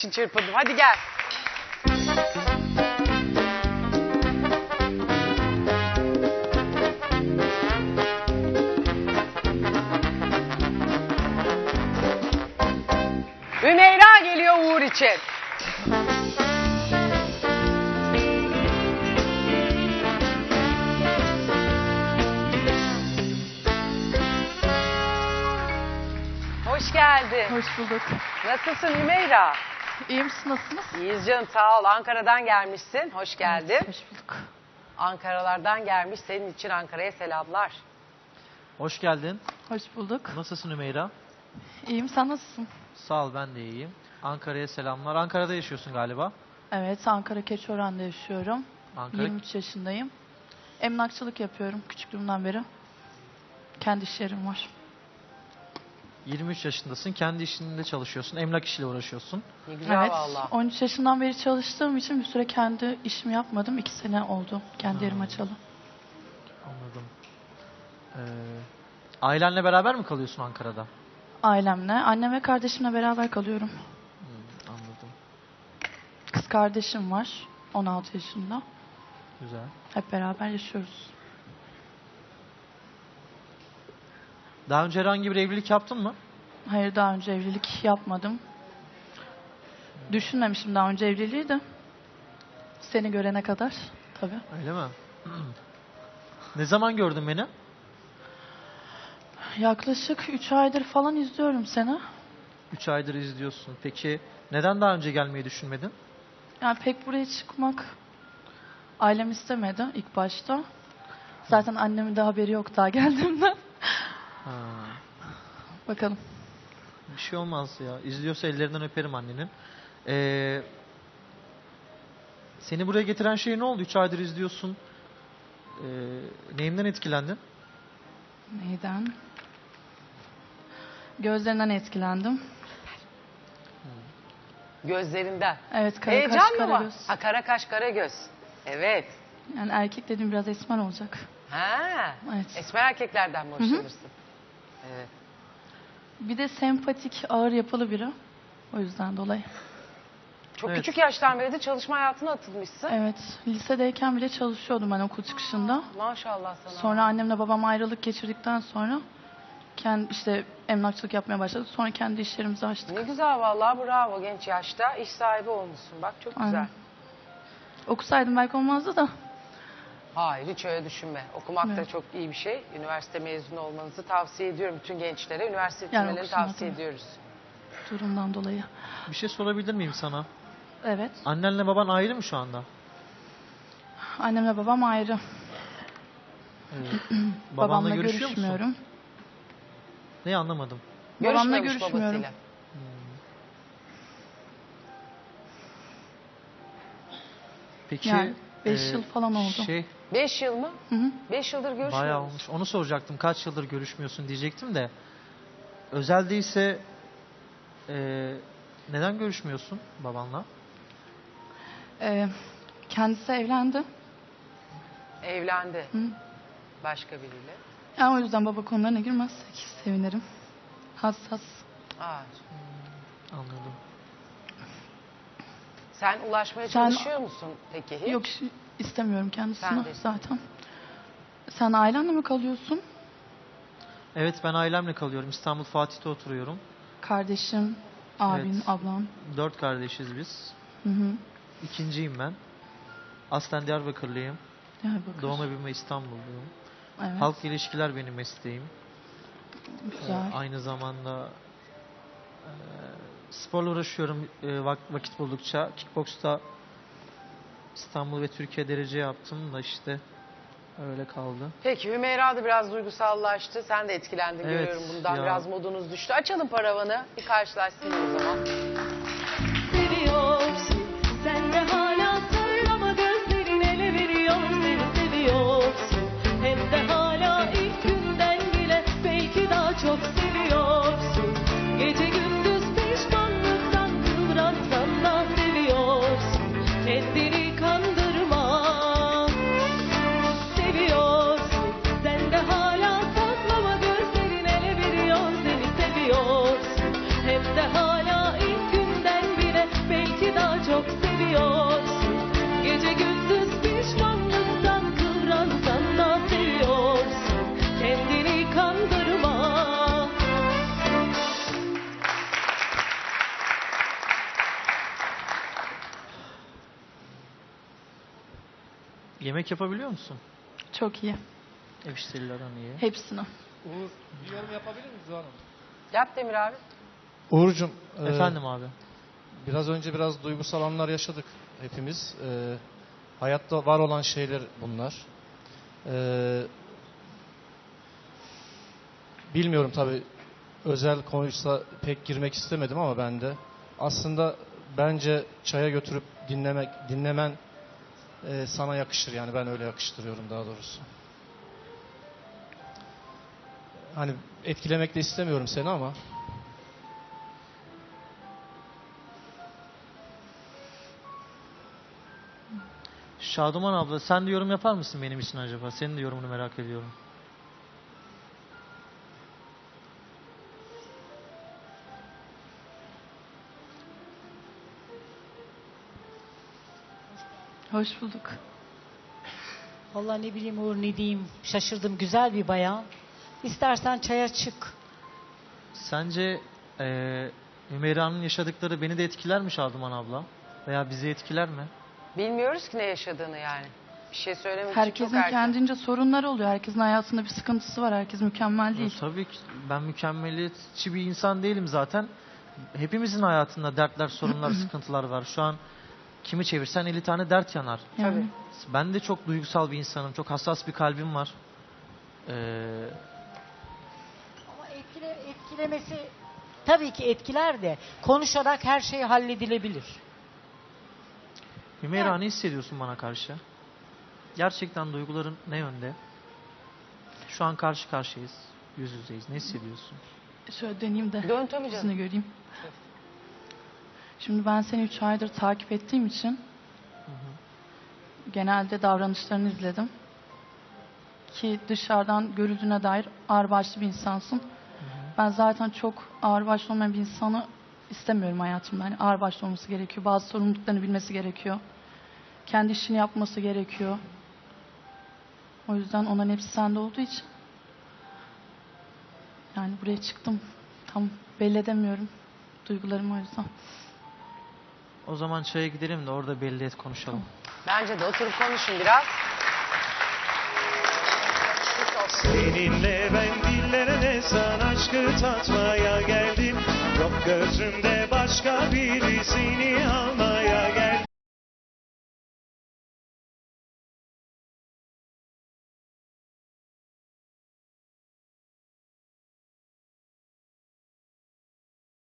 için çırpındım. Hadi gel. Hümeyra geliyor Uğur için. Hoş geldin. Hoş bulduk. Nasılsın Hümeyra? İyi misiniz? Nasılsınız? İyiyiz canım sağ ol. Ankara'dan gelmişsin. Hoş geldin. Hoş bulduk. Ankaralardan gelmiş. Senin için Ankara'ya selamlar. Hoş geldin. Hoş bulduk. Nasılsın Ümeyra? İyiyim. Sen nasılsın? Sağ ol ben de iyiyim. Ankara'ya selamlar. Ankara'da yaşıyorsun galiba. Evet, Ankara Keçiören'de yaşıyorum. Ankara 23 yaşındayım. Emlakçılık yapıyorum küçüklüğümden beri. Kendi iş yerim var. 23 yaşındasın. Kendi işinde çalışıyorsun. Emlak işiyle uğraşıyorsun. Ne güzel evet, valla. 13 yaşından beri çalıştığım için bir süre kendi işimi yapmadım. 2 sene oldu kendi yerim açalı. Anladım. Ee, ailenle beraber mi kalıyorsun Ankara'da? Ailemle, annem ve kardeşimle beraber kalıyorum. Anladım. Kız kardeşim var, 16 yaşında. Güzel. Hep beraber yaşıyoruz. Daha önce herhangi bir evlilik yaptın mı? Hayır daha önce evlilik yapmadım. Düşünmemişim daha önce evliliği de. Seni görene kadar tabii. Öyle mi? ne zaman gördün beni? Yaklaşık 3 aydır falan izliyorum seni. 3 aydır izliyorsun. Peki neden daha önce gelmeyi düşünmedin? Yani pek buraya çıkmak ailem istemedi ilk başta. Zaten annemin de haberi yok daha geldiğimden. Ha, Bakalım. bir şey olmaz ya. İzliyorsa ellerinden öperim annenin. Ee, seni buraya getiren şey ne oldu? 3 aydır izliyorsun. Ee, neyimden etkilendin? Neyden? Gözlerinden etkilendim. Gözlerinden. Evet kara Heyecan kaş mı kara var? göz. Ha kara kaş kara göz. Evet. Yani erkek dediğim biraz esmer olacak. Ha. Evet. Esmer erkeklerden mi hoşlanırsın? Evet. Bir de sempatik, ağır yapılı biri. O yüzden dolayı. Çok Evet. küçük yaştan beri de çalışma hayatına atılmışsın. Evet, lisedeyken bile çalışıyordum ben okul çıkışında. Maşallah sana. Sonra annemle babam ayrılık geçirdikten sonra kendi işte emlakçılık yapmaya başladık. Sonra kendi iş yerimizi açtık. Ne güzel vallahi bravo genç yaşta iş sahibi olmuşsun. Bak çok güzel. Aynen. Okusaydım belki olmazdı da. Hayır hiç öyle düşünme. Okumak da çok iyi bir şey. Üniversite mezunu olmanızı tavsiye ediyorum bütün gençlere. Üniversite Yani bitirmelerini okusunlar tavsiye tabii. ediyoruz. Durumdan dolayı. Bir şey sorabilir miyim sana? Evet. Annenle baban ayrı mı şu anda? Annemle babam ayrı. Babamla görüşüyor musun? görüşmüyorum. Ne anlamadım. Babamla Görüşmemiş görüşmüyorum. babasıyla. Peki Yani beş e, yıl falan oldu. Şey Beş yıl mı? Hı hı. Beş yıldır görüşmüyoruz. bayağı olmuş. Onu soracaktım. Kaç yıldır görüşmüyorsun diyecektim de. Özel değilse e, neden görüşmüyorsun babanla? Ee, kendisi evlendi. Evlendi. Hı. Başka biriyle. Yani o yüzden baba konularına girmezsek sevinirim. Hassas. Aa, Anladım. sen ulaşmaya Sen- çalışıyor musun peki hiç? Yok istemiyorum kendisini de zaten. Sen ailenle mi kalıyorsun? Evet ben ailemle kalıyorum. İstanbul Fatih'te oturuyorum. Kardeşim, abin, Evet. ablan. Dört kardeşiz biz. Hı hı. İkinciyim ben. Aslen Diyarbakırlıyım. Diyarbakır. Doğma büyüme İstanbulluyum. Evet. Halk ilişkiler benim mesleğim. Güzel. Ee, aynı zamanda e, sporla uğraşıyorum e, vak- vakit buldukça. Kickbox'ta İstanbul ve Türkiye derece yaptım da işte öyle kaldı. Peki Hümeyra da biraz duygusallaştı. Sen de etkilendin Evet, görüyorum bundan. ya. Biraz modunuz düştü. Açalım paravanı. Bir karşılaşsın o zaman. Yemek yapabiliyor musun? Çok iyi. Ev işleriyle aran iyi. Hepsini. Uğur bir yorum yapabilir miyiz Zuhal Hanım? Yap Demir abi. Uğur'cum e, Efendim abi. biraz önce biraz duygusal anlar yaşadık hepimiz. E, hayatta var olan şeyler bunlar. E, bilmiyorum tabi özel konuysa pek girmek istemedim ama ben de. Aslında bence çaya götürüp dinlemek dinlemen e, sana yakışır yani ben öyle yakıştırıyorum daha doğrusu. Hani etkilemek de istemiyorum seni ama Şaduman abla sen de yorum yapar mısın benim için acaba? Senin de yorumunu merak ediyorum. Hoş bulduk. Vallahi ne bileyim Uğur ne diyeyim. Şaşırdım. Güzel bir bayan. İstersen çaya çık. Sence eee Hümeyra'nın yaşadıkları beni de etkiler mi Şaduman abla? Veya bizi etkiler mi? Bilmiyoruz ki ne yaşadığını yani. Bir şey söylemek için çok Herkesin erken. kendince sorunları oluyor. Herkesin hayatında bir sıkıntısı var. Herkes mükemmel Ya değil. Tabii ki ben mükemmeliyetçi bir insan değilim zaten. Hepimizin hayatında dertler, sorunlar, sıkıntılar var. Şu an kimi çevirsen 50 tane dert yanar. Yani. Ben de çok duygusal bir insanım. Çok hassas bir kalbim var. Ee, Ama etkile, etkilemesi tabii ki etkiler de konuşarak her şey halledilebilir. Hümeyra ne hissediyorsun bana karşı? Gerçekten duyguların ne yönde? Şu an karşı karşıyayız. Yüz yüzeyiz. Ne hissediyorsun? Şöyle döneyim de Dön tabii yüzünü canım. göreyim. Şimdi ben seni 3 aydır takip ettiğim için genelde davranışlarını izledim. Ki dışarıdan görüldüğüne dair ağırbaşlı bir insansın. Ben zaten çok ağırbaşlı olmayan bir insanı istemiyorum hayatımda. Hani ağırbaşlı olması gerekiyor. Bazı sorumluluklarını bilmesi gerekiyor. Kendi işini yapması gerekiyor. O yüzden onların hepsi sende olduğu için yani buraya çıktım. Tam belli edemiyorum duygularımı o yüzden. O zaman çaya gidelim de orada belli et konuşalım. Bence de oturup konuşun biraz. Seninle ben dillere destan aşkı tatmaya geldim Yok gözümde başka birisini